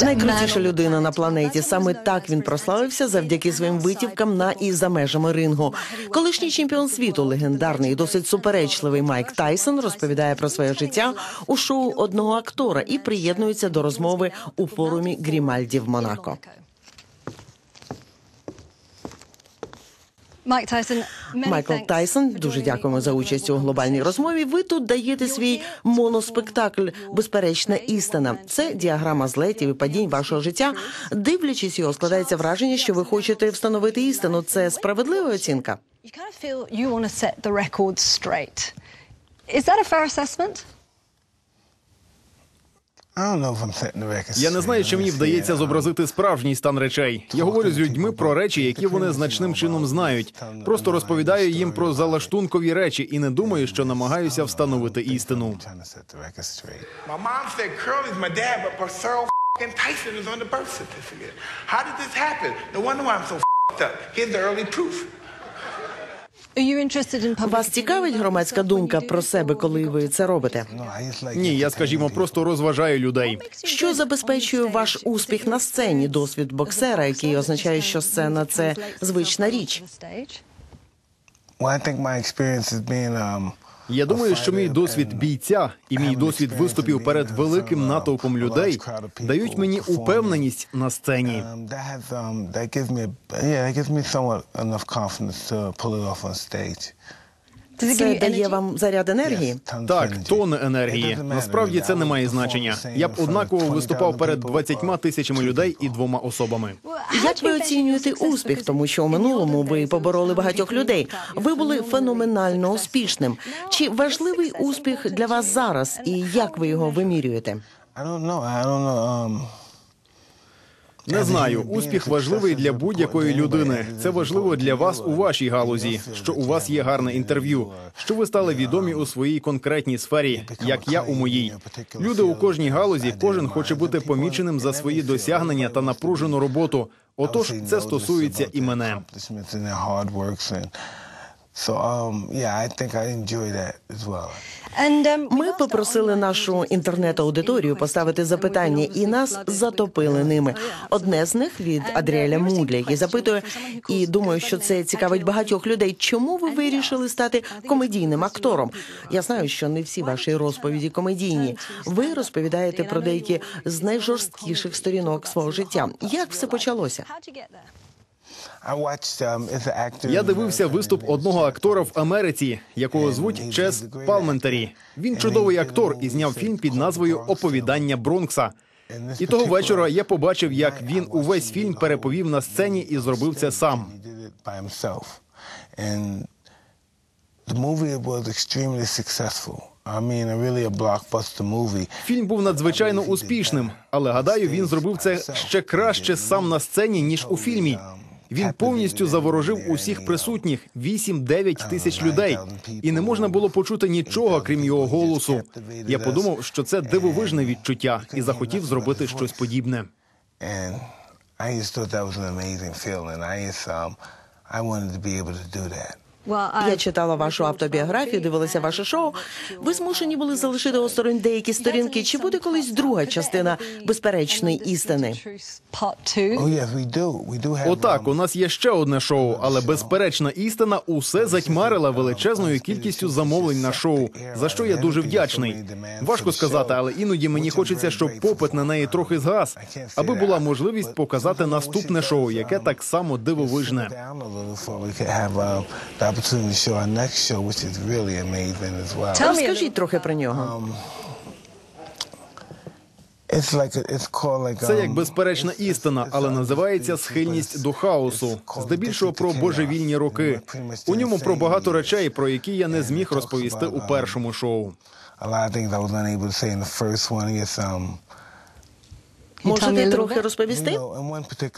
Найкрутіша людина на планеті. Саме так він прославився завдяки своїм витівкам на і за межами рингу. Колишній чемпіон світу, легендарний і досить суперечливий Майк Тайсон розповідає про своє життя у шоу одного актора і приєднується до розмови у форумі Грімальді в Монако. Майкл Тайсон, дуже дякуємо за участь у глобальній розмові. Ви тут даєте свій моноспектакль Безперечна істина. Це діаграма злетів і падінь вашого життя. Дивлячись його, складається враження, що ви хочете встановити істину. Це справедлива оцінка. Is that a fair assessment? Я не знаю, чи мені вдається зобразити справжній стан речей. Я говорю з людьми про речі, які вони значним чином знають. Просто розповідаю їм про залаштункові речі і не думаю, що намагаюся встановити істину. Tyson is on the birth certificate. How did this happen? No wonder why I'm so up. Here's the early proof. Вас цікавить громадська думка про себе, коли ви це робите? Ні, я скажімо, просто розважаю людей. Що забезпечує ваш успіх на сцені? Досвід боксера, який означає, що сцена це звична річ. um, Я думаю, що мій досвід бійця і мій досвід виступів перед великим натовпом людей дають мені упевненість на сцені. Um, that um, that gives me yeah, that gives me somewhat enough confidence to pull it off on stage. Це дає вам заряд енергії. Так, тони енергії. Насправді це не має значення. Я б однаково виступав перед 20 тисячами людей і двома особами. Як ви оцінюєте успіх? Тому що у минулому ви побороли багатьох людей. Ви були феноменально успішним. Чи важливий успіх для вас зараз, і як ви його вимірюєте? I don't know. I don't know. Um, Не знаю, успіх важливий для будь-якої людини. Це важливо для вас у вашій галузі, що у вас є гарне інтерв'ю, що ви стали відомі у своїй конкретній сфері, як я у моїй. Люди у кожній галузі, кожен хоче бути поміченим за свої досягнення та напружену роботу. Отож, це стосується і мене. Ми попросили нашу інтернет-аудиторію поставити запитання, і нас затопили ними. Одне з них від Адріеля Мудля, який запитує, і думаю, що це цікавить багатьох людей. Чому ви вирішили стати комедійним актором? Я знаю, що не всі ваші розповіді комедійні. Ви розповідаєте про деякі з найжорсткіших сторінок свого життя. Як все почалося? Я дивився виступ одного актора в Америці, якого звуть Чес Палментарі. Він чудовий актор і зняв фільм під назвою Оповідання Бронкса. І того вечора я побачив, як він увесь фільм переповів на сцені і зробив це сам. Фільм був надзвичайно успішним, але гадаю, він зробив це ще краще сам на сцені ніж у фільмі. Він повністю заворожив усіх присутніх 8-9 тисяч людей, і не можна було почути нічого, крім його голосу. Я подумав, що це дивовижне відчуття, і захотів зробити щось подібне. I just thought that was an amazing feeling. I just um I wanted to be able to do that. Я читала вашу автобіографію, дивилася ваше шоу. Ви змушені були залишити осторонь деякі сторінки. Чи буде колись друга частина безперечної істини? Truth Part two. Oh yes, we do. We do have Отак, у нас є ще одне шоу, але безперечна істина усе затьмарила величезною кількістю замовлень на шоу, за що я дуже вдячний. Важко сказати, але іноді мені хочеться, щоб попит на неї трохи згас, аби була можливість показати наступне шоу, яке так само дивовижне. Down a little before we could have um, the show our next show, which is really amazing as well. Tell me a Розкажіть трохи про нього. It's like it's called like Це um, як безперечна істина, але називається схильність до хаосу, здебільшого про божевільні роки. У ньому про багато речей, про які я не зміг розповісти у першому шоу. Можете трохи розповісти?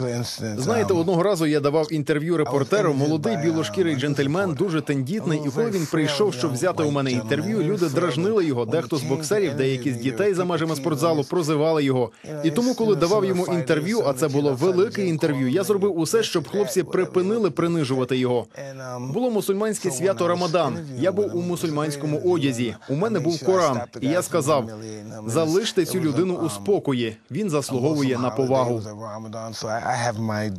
instance, Знаєте, um, одного разу я давав інтерв'ю репортеру. Молодий білошкірий джентльмен, дуже тендітний. І коли він прийшов, щоб взяти у мене інтерв'ю, люди дражнили його. Дехто з боксерів, деякі з дітей за межами спортзалу прозивали його. І тому, коли давав йому інтерв'ю, а це було велике інтерв'ю, я зробив усе, щоб хлопці припинили принижувати його. Було мусульманське свято Рамадан. Я був у мусульманському одязі. У мене був Коран, і я сказав: залиште цю людину у спокої. Він заслуговує заслуговує на повагу. Ramadan, so I, I have my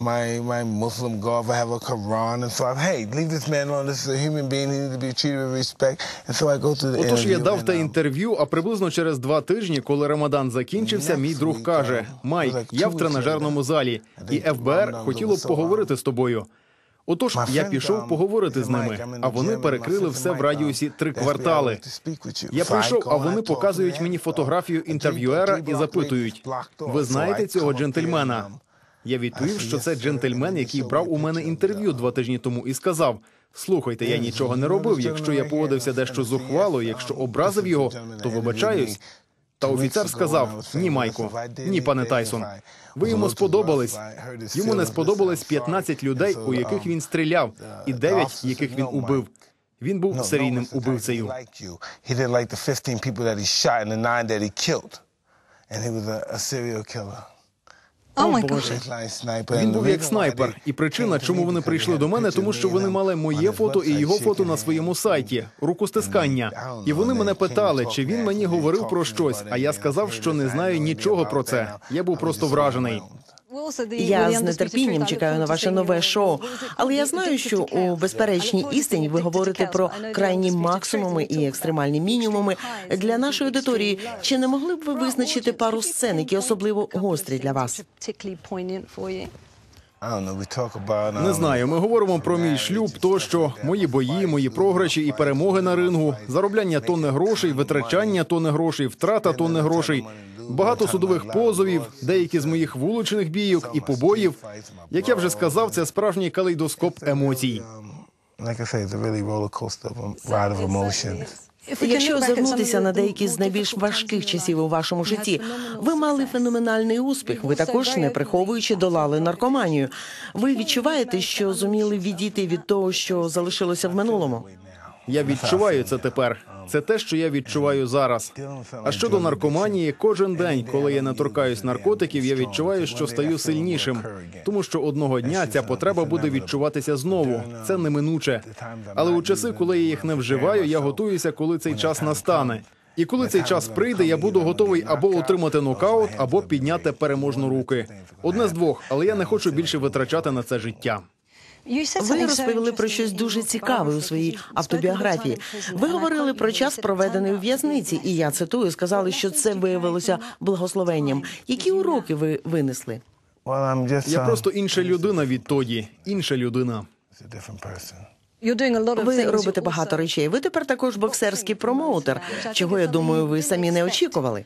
my my Muslim garb. I have a Quran, and so I hey, leave this man alone. This is a human being. He needs to be treated with respect. And so I go through the Отож, я дав те um, інтерв'ю, а приблизно через два тижні, коли Рамадан закінчився, мій друг каже: Майк, я в тренажерному залі, і ФБР хотіло б поговорити з тобою. Отож, я пішов поговорити з ними, а вони перекрили все в радіусі три квартали. Я прийшов, а вони показують мені фотографію інтерв'юера і запитують: ви знаєте цього джентльмена? Я відповів, що це джентльмен, який брав у мене інтерв'ю два тижні тому, і сказав: Слухайте, я нічого не робив. Якщо я поводився дещо зухвало, якщо образив його, то вибачаюсь. Та офіцер сказав: Ні, Майку, ні, пане Тайсон. Ви йому сподобались. Йому не сподобались 15 людей, у яких він стріляв, і 9, яких він убив. Він був серійним убивцею. He didn't like the 15 people that he shot and he. Was a serial killer. Oh Боже. Він був як снайпер, і причина, чому вони прийшли до мене, тому що вони мали моє фото і його фото на своєму сайті, рукостискання. І вони мене питали, чи він мені говорив про щось. А я сказав, що не знаю нічого про це. Я був просто вражений. Я з нетерпінням чекаю на ваше нове шоу. Але я знаю, що у безперечній істині ви говорите про крайні максимуми і екстремальні мінімуми для нашої аудиторії. Чи не могли б ви визначити пару сцен, які особливо гострі для вас? Не знаю. Ми говоримо про мій шлюб, тощо мої бої, мої програші і перемоги на рингу, заробляння тонни грошей, витрачання тонни грошей, втрата тонни грошей, багато судових позовів, деякі з моїх вуличних бійок і побоїв. Як я вже сказав, це справжній калейдоскоп емоцій. like I say, it's a really roller coaster ride of emotions. Якщо озирнутися на деякі з найбільш важких часів у вашому житті, ви мали феноменальний успіх. Ви також не приховуючи долали наркоманію. Ви відчуваєте, що зуміли відійти від того, що залишилося в минулому. Я відчуваю це тепер. Це те, що я відчуваю зараз. А щодо наркоманії, кожен день, коли я не торкаюсь наркотиків, я відчуваю, що стаю сильнішим, тому що одного дня ця потреба буде відчуватися знову. Це неминуче. Але у часи, коли я їх не вживаю, я готуюся, коли цей час настане. І коли цей час прийде, я буду готовий або отримати нокаут, або підняти переможну руки. Одне з двох, але я не хочу більше витрачати на це життя. Ви розповіли про щось дуже цікаве у своїй автобіографії. Ви говорили про час, проведений у в'язниці, і я цитую, сказали, що це виявилося благословенням. Які уроки ви винесли? Я просто інша людина відтоді, інша людина. Ви робите багато речей. Ви тепер також боксерський промоутер, чого я думаю, ви самі не очікували.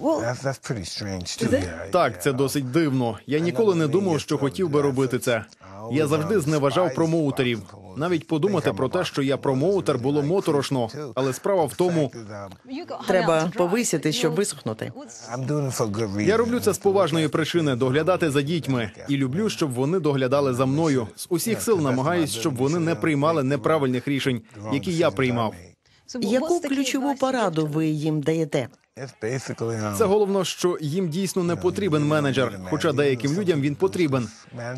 That's that's pretty strange too. Yeah, Так, це досить дивно. Я ніколи не думав, що хотів би робити це. Я завжди зневажав промоутерів. Навіть подумати про те, що я промоутер, було моторошно. Але справа в тому, Треба повисити, щоб висохнути. I'm doing it for good reason. я роблю це з поважної причини доглядати за дітьми і люблю, щоб вони доглядали за мною. З усіх сил намагаюсь, щоб вони не приймали неправильних рішень, які я приймав. Яку ключову пораду ви їм даєте? Це головно, що їм дійсно не потрібен менеджер, хоча деяким людям він потрібен.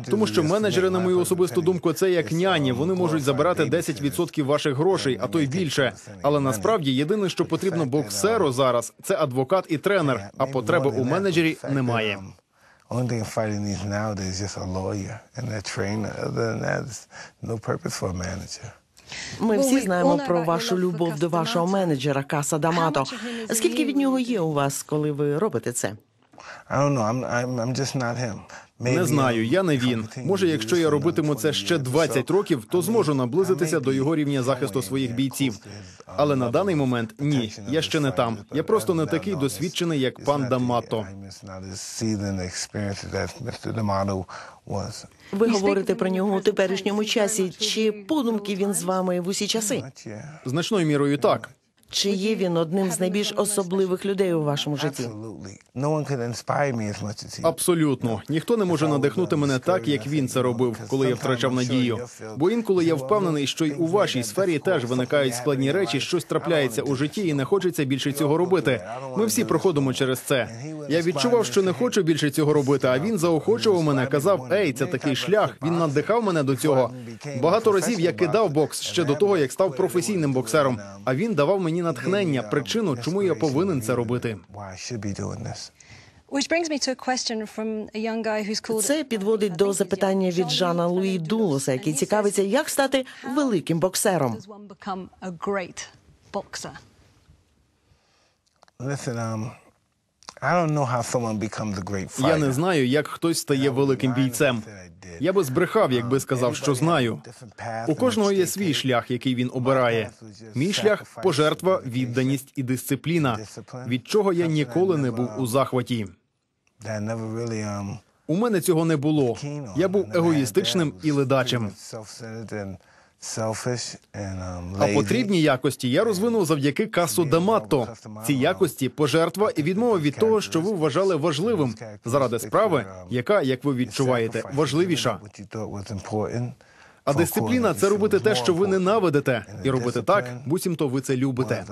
Тому що менеджери, на мою особисту думку, це як няні. Вони можуть забирати 10% ваших грошей, а то й більше. Але насправді єдине, що потрібно боксеру зараз, це адвокат і тренер. А потреби у менеджері немає. Only thing fighting these nowadays is just a lawyer and a trainer. Other than that, there's no purpose for a manager. Ми всі знаємо про вашу любов до вашого менеджера Каса Дамато. Скільки від нього є у вас, коли ви робите це? I don't know. I'm I'm, I'm just not him. Не знаю, я не він. Може, якщо я робитиму це ще 20 років, то зможу наблизитися до його рівня захисту своїх бійців. Але на даний момент ні, я ще не там. Я просто не такий досвідчений, як пан Дамато. Ви говорите про нього у теперішньому часі. Чи подумки він з вами в усі часи? Значною мірою так. Чи є він одним з найбільш особливих людей у вашому житті? Абсолютно ніхто не може надихнути мене так, як він це робив, коли я втрачав надію. Бо інколи я впевнений, що й у вашій сфері теж виникають складні речі, щось трапляється у житті, і не хочеться більше цього робити. Ми всі проходимо через це. Я відчував, що не хочу більше цього робити. А він заохочував мене, казав: Ей, це такий шлях. Він надихав мене до цього. Багато разів я кидав бокс ще до того, як став професійним боксером. А він давав мені мені натхнення, причину, чому я повинен це робити. Це підводить до запитання від Жана Луї Дулоса, який цікавиться, як стати великим боксером. Я не знаю, як хтось стає великим бійцем. Я би збрехав, якби сказав, що знаю. У кожного є свій шлях, який він обирає. Мій шлях пожертва, відданість і дисципліна, від чого я ніколи не був у захваті. Never really, um, У мене цього не було. Я був егоїстичним і ледачим. Um, А потрібні якості я розвинув завдяки касу Даматто. Ці якості пожертва і відмова від того, що ви вважали важливим заради справи, яка, як ви відчуваєте, важливіша. А дисципліна це робити те, що ви ненавидите, і робити так, буцімто ви це любите.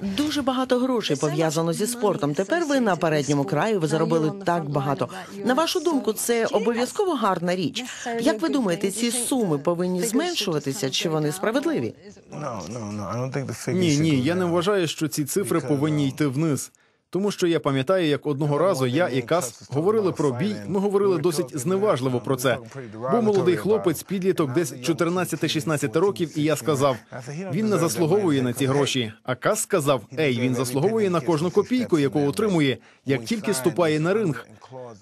Дуже багато грошей пов'язано зі спортом. Тепер ви на передньому краї ви заробили так багато. На вашу думку, це обов'язково гарна річ. Як ви думаєте, ці суми повинні зменшуватися чи вони справедливі? Think the figure Ні, ні, я не вважаю, що ці цифри повинні йти вниз. Тому що я пам'ятаю, як одного разу я і Кас говорили про бій. Ми говорили досить зневажливо про це. Був молодий хлопець, підліток, десь 14-16 років, і я сказав: він не заслуговує на ці гроші. А Кас сказав: Ей, він заслуговує на кожну копійку, яку отримує, як тільки ступає на ринг.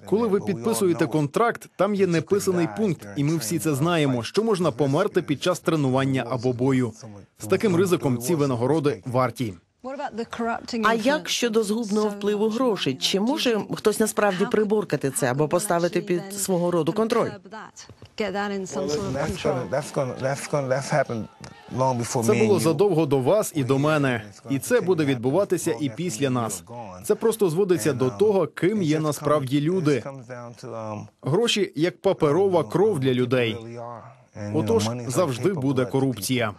Коли ви підписуєте контракт, там є неписаний пункт, і ми всі це знаємо, що можна померти під час тренування або бою. З таким ризиком ці винагороди варті. What about А як щодо згубного впливу грошей? Чи може хтось насправді приборкати це або поставити під свого роду контроль? Get that in some sort of That's control. gonna, that's gonna, that's gonna, that's happened long before Це було задовго до вас і до мене, і це буде відбуватися і після нас. Це просто зводиться до того, ким є насправді люди. Гроші як паперова кров для людей. Отож, завжди буде корупція.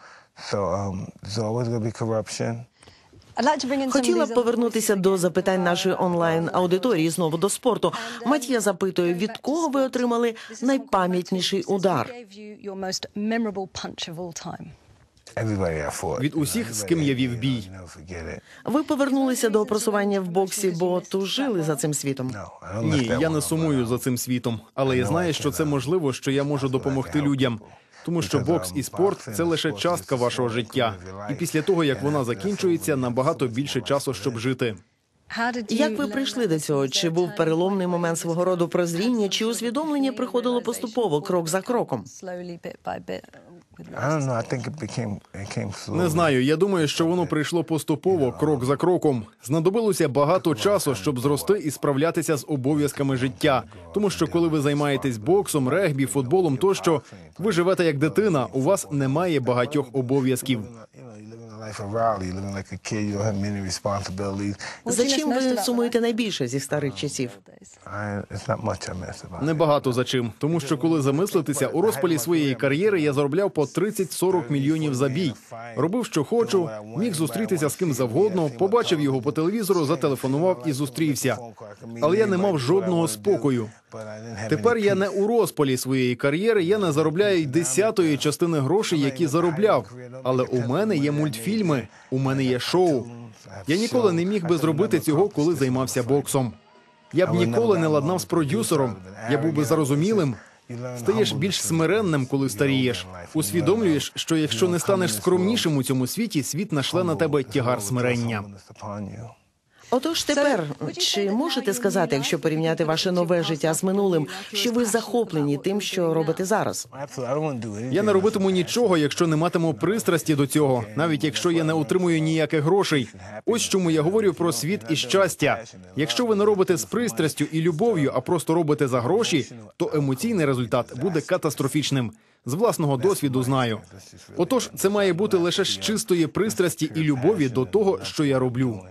Хотіла б повернутися до запитань нашої онлайн аудиторії знову до спорту. Матія запитує, від кого ви отримали найпам'ятніший удар? Від усіх, з ким я вів бій. Ви повернулися до просування в боксі, бо тужили за цим світом. Ні, я не сумую um, за цим світом, але я знаю, що це можливо, що я можу допомогти людям. Тому що бокс і спорт це лише частка вашого життя. І після того, як вона закінчується, набагато більше часу, щоб жити. Як ви прийшли до цього? Чи був переломний момент свого роду прозріння, чи усвідомлення приходило поступово, крок за кроком? Не знаю. Я думаю, що воно прийшло поступово, крок за кроком. Знадобилося багато часу, щоб зрости і справлятися з обов'язками життя. Тому що коли ви займаєтесь боксом, регбі, футболом, тощо ви живете як дитина. У вас немає багатьох обов'язків. Of Raleigh, living like a kid. You don't have many responsibilities. За чим ви сумуєте найбільше зі старих часів? Небагато за чим, тому що коли замислитися у розпалі своєї кар'єри, я заробляв по 30-40 мільйонів за бій. Робив, що хочу, міг зустрітися з ким завгодно, побачив його по телевізору, зателефонував і зустрівся. Але я не мав жодного спокою. Тепер я не у розпалі своєї кар'єри. Я не заробляю й десятої частини грошей, які заробляв. Але у мене є мультфільми, у мене є шоу. Я ніколи не міг би зробити цього, коли займався боксом. Я б ніколи не ладнав з продюсером. Я був би зарозумілим. Стаєш більш смиренним, коли старієш. Усвідомлюєш, що якщо не станеш скромнішим у цьому світі, світ нашле на тебе тягар смирення. Отож, тепер чи можете сказати, якщо порівняти ваше нове життя з минулим, що ви захоплені тим, що робите зараз? Я не робитиму нічого, якщо не матиму пристрасті до цього, навіть якщо я не отримую ніяких грошей. Ось чому я говорю про світ і щастя. Якщо ви не робите з пристрастю і любов'ю, а просто робите за гроші, то емоційний результат буде катастрофічним. З власного досвіду знаю. Отож, це має бути лише з чистої пристрасті і любові до того, що я роблю.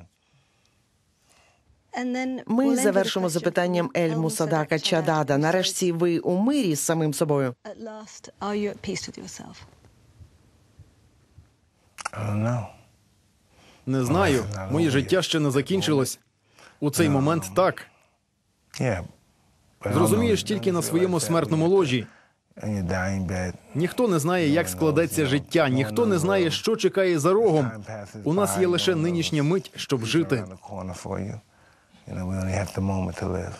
Ми завершимо запитанням from Ель Мусадака Чадада. Нарешті ви у мирі з самим собою. Не знаю, моє життя ще не закінчилось. У цей момент так. Зрозумієш тільки на своєму смертному ложі. Ніхто не знає, як складеться життя, ніхто не знає, що чекає за рогом. У нас є лише нинішня мить, щоб жити. You. Know, we only have the moment to live.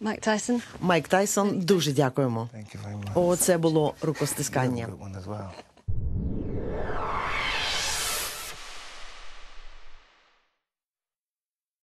Mike Tyson? Майк Тайсон, дуже дякуємо. Thank you very much. О, це було рукостискання.